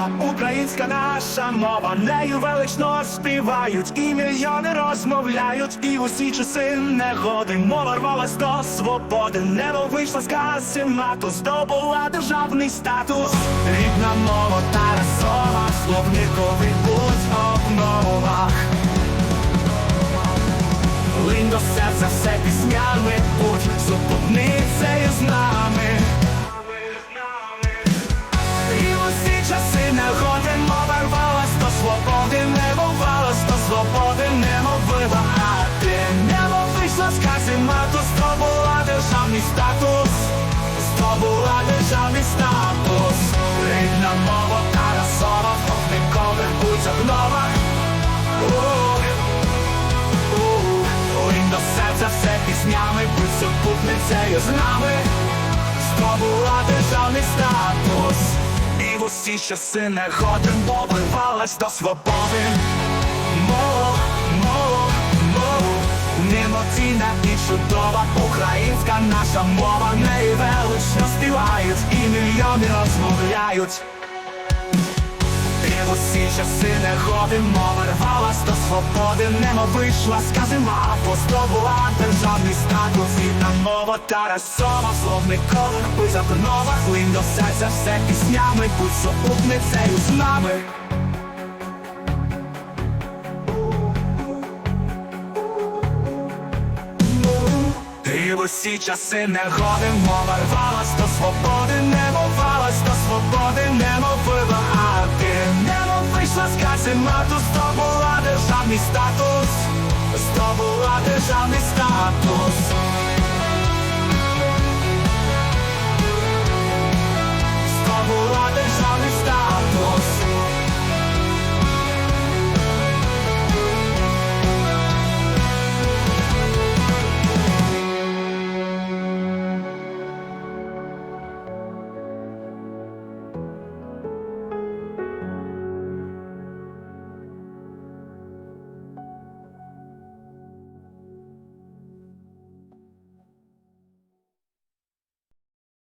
мова, українська наша мова, нею велично співають, і мільйони розмовляють, і усі часи негоди. Мова рвалась до свободи, небо вийшла з каземату, здобула державний статус. Рідна мова Тарасова, словниковий будь обновах. Линь до серця все піснями, будь супутницею з нами. Небо вийшла з каземату, здобула державний статус, здобула державний статус, рідна мова Тарасова, вогникових будь. Линь до серця все піснями, будь супутницею з нами. Здобула державний статус. І в усі часи негоди Мовивалась до свободи і чудова Українська наша мова. Неї велично співають І мільйони розмовляють. В усі часи негоди мова рвалась до свободи, немо вийшла з каземату, здобула державний статус. Рідна мова Тарасова, словникових писав нова Хлинь до серця все піснями, будь супутницею з нами усі часи негоди мова рвалась до свободи, не мовалась до свободи, не мовила, а ти немо вийшла з каземату, здобула державний статус, здобула державний статус.